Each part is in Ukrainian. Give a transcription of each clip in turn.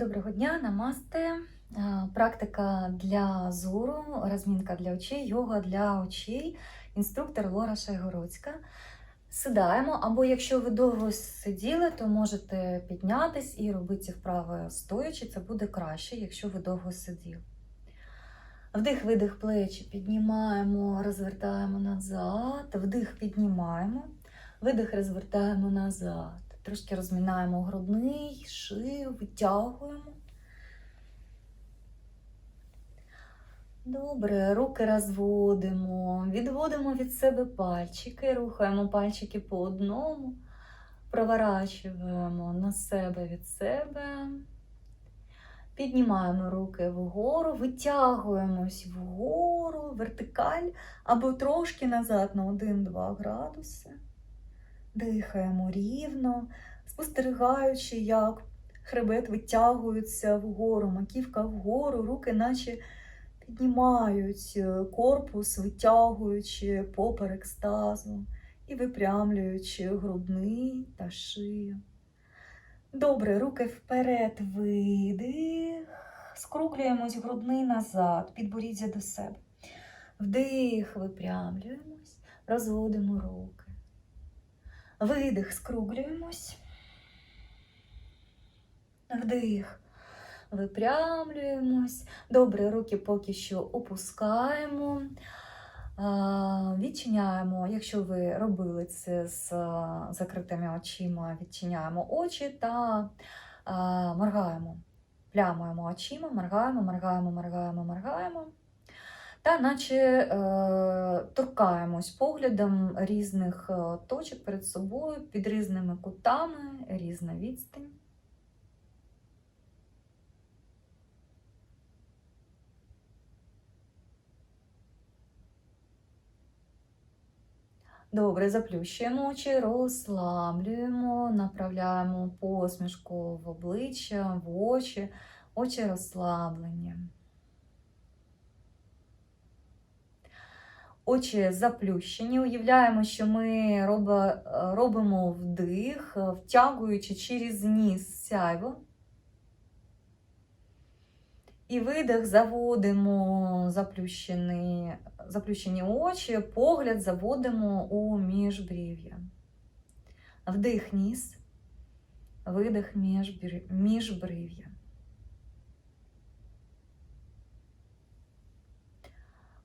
Доброго дня, намасте. Е, Практика для зору, розмінка для очей, йога для очей, інструктор Лора Шайгородська. Сідаємо, або якщо ви довго сиділи, то можете піднятись і робити ці вправи стоячи. Це буде краще, якщо ви довго сиділи. Вдих, видих, плечі піднімаємо, розвертаємо назад. Вдих, піднімаємо, видих, розвертаємо назад. Трошки розмінаємо грудний, шию, витягуємо. Добре, руки розводимо, відводимо від себе пальчики, рухаємо пальчики по одному, проворачуємо на себе від себе. Піднімаємо руки вгору, витягуємось вгору, вертикаль або трошки назад на 1-2 градуси. Дихаємо рівно, спостерігаючи, як хребет витягується вгору, маківка вгору, руки наче піднімають е, корпус, витягуючи поперек стазу і випрямлюючи грудний та шию. Добре, руки вперед, видих. Скруглюємось грудний назад, підборіддя до себе. Вдих, випрямлюємось, розводимо руки. Видих, скруглюємось. Вдих. Випрямлюємось. Добре, руки поки що опускаємо. Відчиняємо, якщо ви робили це з закритими очима, відчиняємо очі та моргаємо. Плямуємо очима, моргаємо, моргаємо, моргаємо, моргаємо. Та наче е, торкаємось поглядом різних е, точок перед собою, під різними кутами, різна відстань. Добре, заплющуємо очі, розслаблюємо, направляємо посмішку в обличчя, в очі, очі розслаблені. Очі заплющені. Уявляємо, що ми робимо вдих, втягуючи через ніс сяйво. І видих заводимо заплющені, заплющені очі, погляд заводимо у міжбрів'я. Вдих ніс, видих міжбрів'я.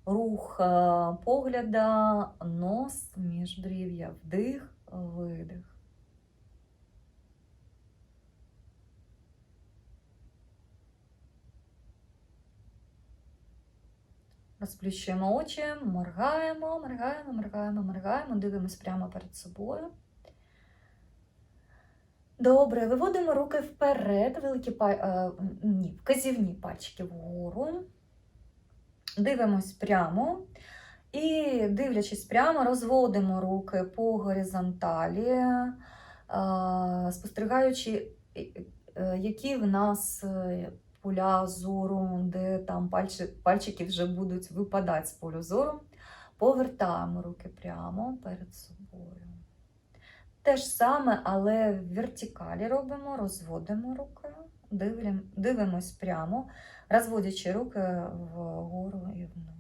Рух погляда, нос, міжбрів'я, вдих, видих. Розплющуємо очі, моргаємо, моргаємо, моргаємо, моргаємо, дивимось прямо перед собою. Добре, виводимо руки вперед, великі паль... а, ні, вказівні пальчики вгору. Дивимось прямо. І, дивлячись прямо, розводимо руки по горизонталі, спостерігаючи, е, які в нас е, поля зору, де там пальчики вже будуть випадати з поля зору. Повертаємо руки прямо перед собою. Те ж саме, але в вертикалі робимо, розводимо руки, дивимось прямо, розводячи руки вгору і вниз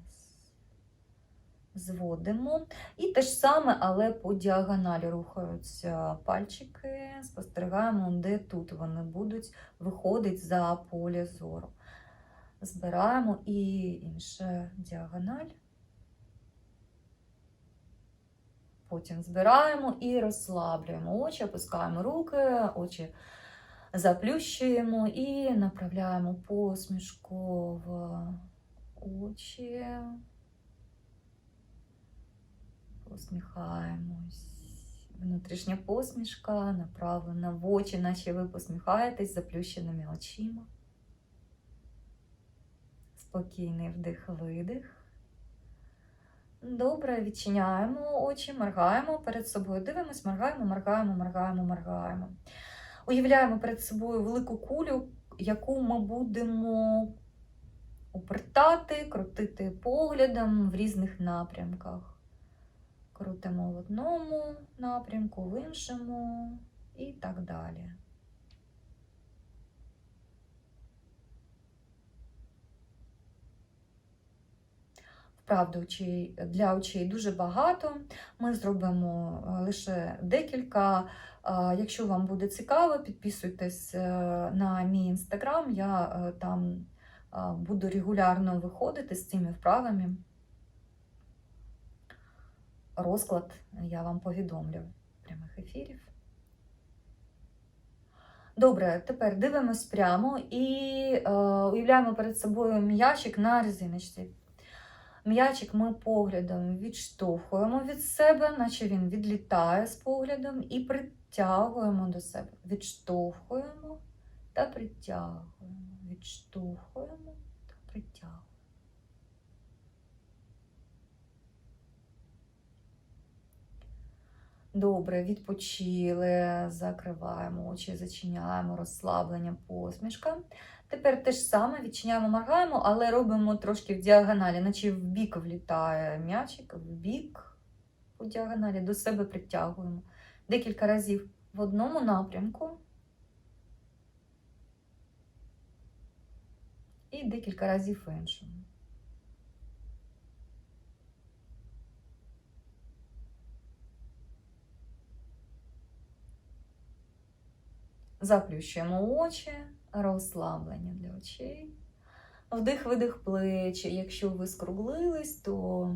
зводимо. І те ж саме, але по діагоналі рухаються пальчики, спостерігаємо, де тут вони будуть виходити за поле зору. Збираємо і інша діагональ. Потім збираємо і розслаблюємо очі, опускаємо руки, очі заплющуємо і направляємо посмішку в очі. Посміхаємось. Внутрішня посмішка направлена в очі, наче ви посміхаєтесь заплющеними очима. Спокійний вдих-видих. Добре, відчиняємо очі, моргаємо перед собою. Дивимось, моргаємо, моргаємо, моргаємо, моргаємо. Уявляємо перед собою велику кулю, яку ми будемо обертати, крутити поглядом в різних напрямках. Крутимо в одному напрямку, в іншому і так далі. Очей, для очей дуже багато. Ми зробимо е, лише декілька. Е, Якщо вам буде цікаво, підписуйтесь е, на мій інстаграм. Я там буду регулярно виходити з цими вправами. Розклад я вам повідомлю прямих ефірів. Добре, тепер дивимось прямо і е, уявляємо перед собою м'ячик на резиночці. М'ячик ми поглядом відштовхуємо від себе, наче він відлітає з поглядом, і притягуємо до себе. Відштовхуємо та притягуємо. Відштовхуємо та притягуємо. Добре, відпочили, закриваємо очі, зачиняємо розслаблення, посмішка. Тепер те ж саме відчиняємо, моргаємо, але робимо трошки в діагоналі, наче в бік влітає м'ячик, в бік по діагоналі, до себе притягуємо. Декілька разів в одному напрямку. І декілька разів в іншому. Заплющуємо очі, розслаблення для очей. Вдих-видих плечі. Якщо ви скруглились, то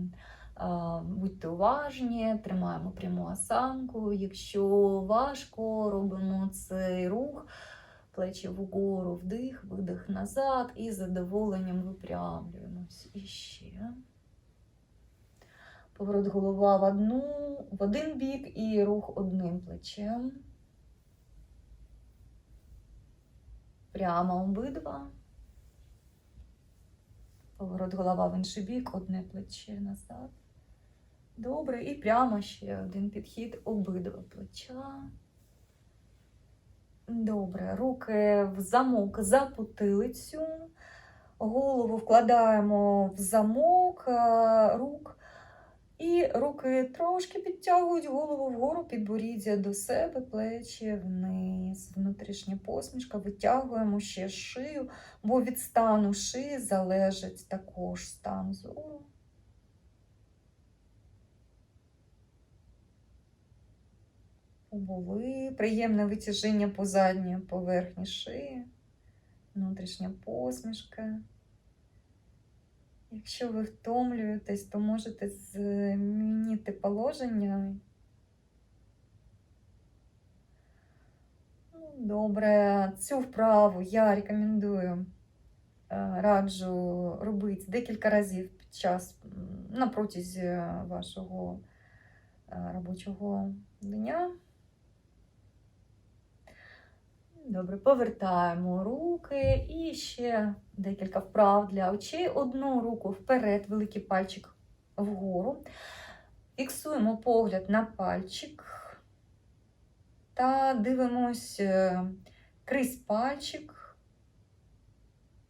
будьте уважні, тримаємо пряму осанку. Якщо важко, робимо цей рух, плечі вгору, вдих, видих назад і з задоволенням випрямлюємось. І ще. Поворот голова в одну, в один бік і рух одним плечем. Прямо обидва. Поворот голова в інший бік, одне плече назад. Добре. І прямо ще один підхід, обидва плеча. Добре. Руки в замок за потилицю. Голову вкладаємо в замок е, рук. І руки трошки підтягують голову вгору, підборіддя до себе, плечі вниз, внутрішня посмішка, витягуємо ще шию, бо від стану шиї залежить також стан зору. Були приємне витяжіння по задній поверхні шиї, внутрішня посмішка. Якщо ви втомлюєтесь, то можете змінити положення. Ну, Добре, цю вправу я рекомендую, е, раджу робити декілька разів під час на протязі вашого е, робочого дня. Добре, повертаємо руки і ще декілька вправ для очей. Одну руку вперед, великий пальчик вгору. Фіксуємо погляд на пальчик та дивимось крізь пальчик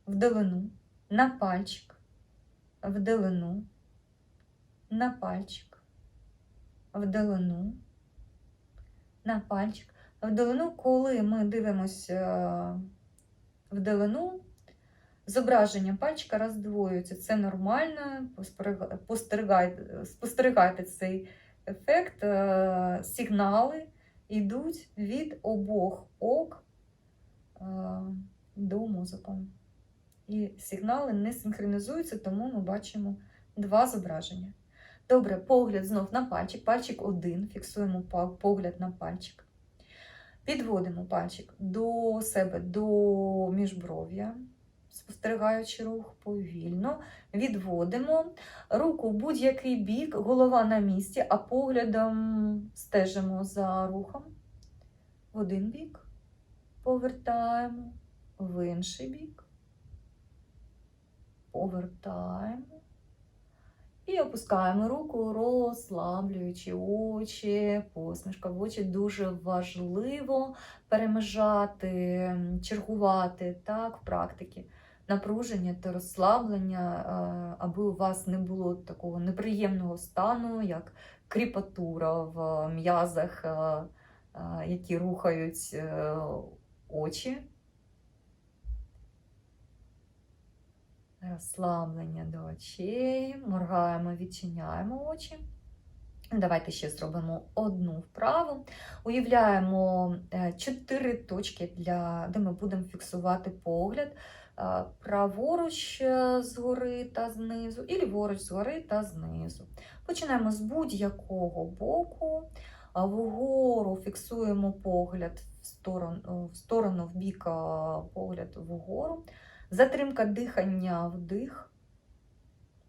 вдалину, на пальчик, вдалину, на пальчик, вдалину, на пальчик. Вдалину, коли ми дивимося вдалину, зображення пальчика роздвоюється. Це нормально, спостерігайте, спостерігайте цей ефект. Е, сигнали йдуть від обох ок е, до мозку. І сигнали не синхронізуються, тому ми бачимо два зображення. Добре, погляд знов на пальчик. Пальчик один, фіксуємо погляд на пальчик. Підводимо пальчик до себе, до міжбров'я, спостерігаючи рух повільно. Відводимо руку в будь-який бік, голова на місці, а поглядом стежимо за рухом. В один бік повертаємо, в інший бік, повертаємо. І опускаємо руку, розслаблюючи очі, посмішка в очі. Дуже важливо перемежати, чергувати так, в практики напруження та розслаблення, аби у вас не було такого неприємного стану, як кріпатура в м'язах, які рухають е, очі. Розслаблення до очей. Моргаємо, відчиняємо очі. Давайте ще зробимо одну вправу. Уявляємо е, чотири точки, для, де ми будемо фіксувати погляд. Е, Праворуч е, згори та знизу, і ліворуч згори та знизу. Починаємо з будь-якого боку. Вгору фіксуємо погляд в сторону, в сторону, в бік погляд вгору. Затримка дихання вдих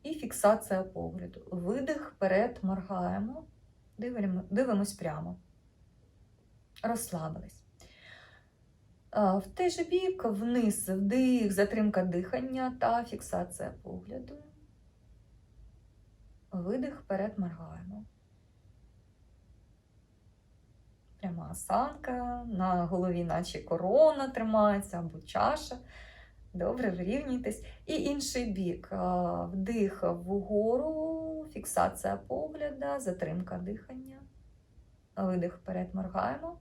і фіксація погляду. Видих вперед, моргаємо, дивимо, дивимось прямо. Розслабились. В той же бік вниз, вдих, затримка дихання та фіксація погляду. Видих вперед, моргаємо. Пряма осанка, на голові, наче корона тримається або чаша. Добре, вирівнюйтесь. І інший бік. Вдих вгору, фіксація погляда, затримка дихання. Видих вперед моргаємо.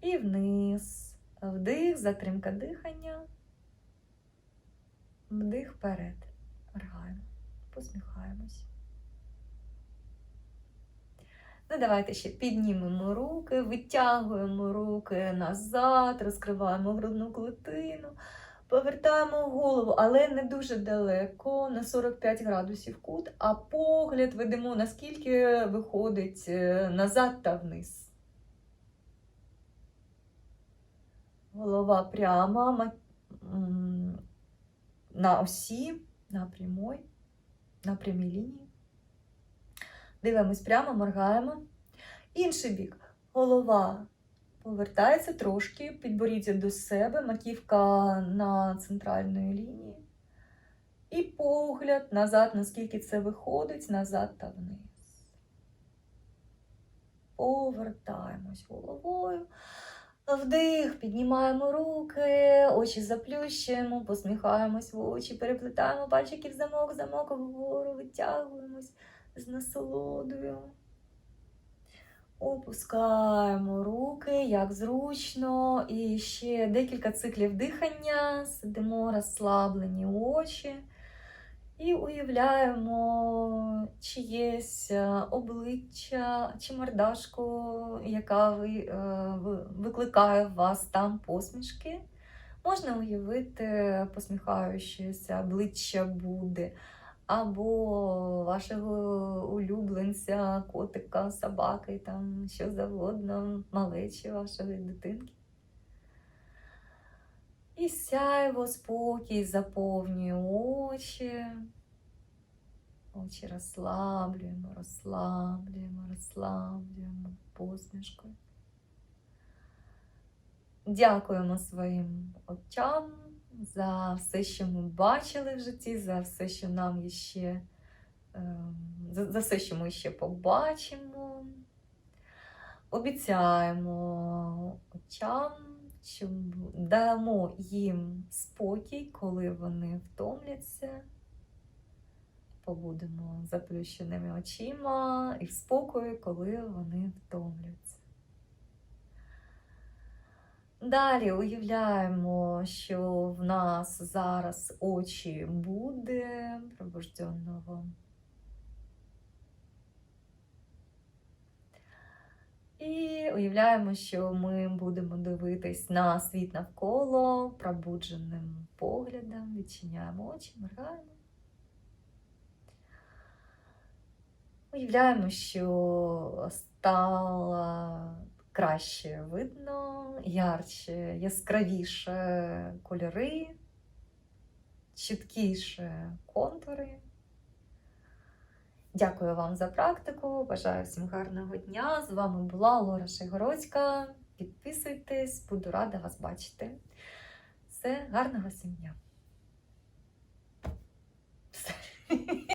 І вниз. Вдих, затримка дихання. Вдих вперед. Моргаємо. Посміхаємось. Ну, давайте ще піднімемо руки, витягуємо руки назад, розкриваємо грудну клетину, повертаємо голову, але не дуже далеко, на 45 градусів кут, а погляд ведемо, наскільки виходить е, назад та вниз. Голова прямо на осі, на прямой, на прямій лінії. Дивимось прямо, моргаємо. Інший бік. Голова повертається трошки, підборіддя до себе, маківка на центральної лінії. І погляд назад, наскільки це виходить, назад та вниз. Повертаємось головою. Вдих, піднімаємо руки, очі заплющуємо, посміхаємось в очі, переплетаємо пальчики в замок, замок вгору, витягуємось з насолодою. Опускаємо руки, як зручно. І ще декілька циклів дихання, сидимо розслаблені очі. І уявляємо чиєсь обличчя чи мордашку, яка е, викликає в вас там посмішки. Можна уявити посміхаючеся обличчя буде або вашого улюбленця, котика, собаки, там що завгодно, малечі вашої дитинки. І сяйво, спокій заповнює очі. Очі розслаблюємо, розслаблюємо, розслаблюємо посмішкою. Дякуємо своїм очам за все, що ми бачили в житті, за все, що нам ще, ем, за, все, що ми ще побачимо. Обіцяємо очам, що дамо їм спокій, коли вони втомляться. Побудемо заплющеними очима і в спокої, коли вони втомляться. Далі уявляємо, що в нас зараз очі буде пробужденного. І уявляємо, що ми будемо дивитись на світ навколо пробудженим поглядом, відчиняємо очі, моргаємо. Уявляємо, що стало краще видно, ярче, яскравіше кольори, чіткіше контури. Дякую вам за практику. Бажаю всім гарного дня. З вами була Лора Шегородська. Підписуйтесь, буду рада вас бачити. Все, гарного всім дня.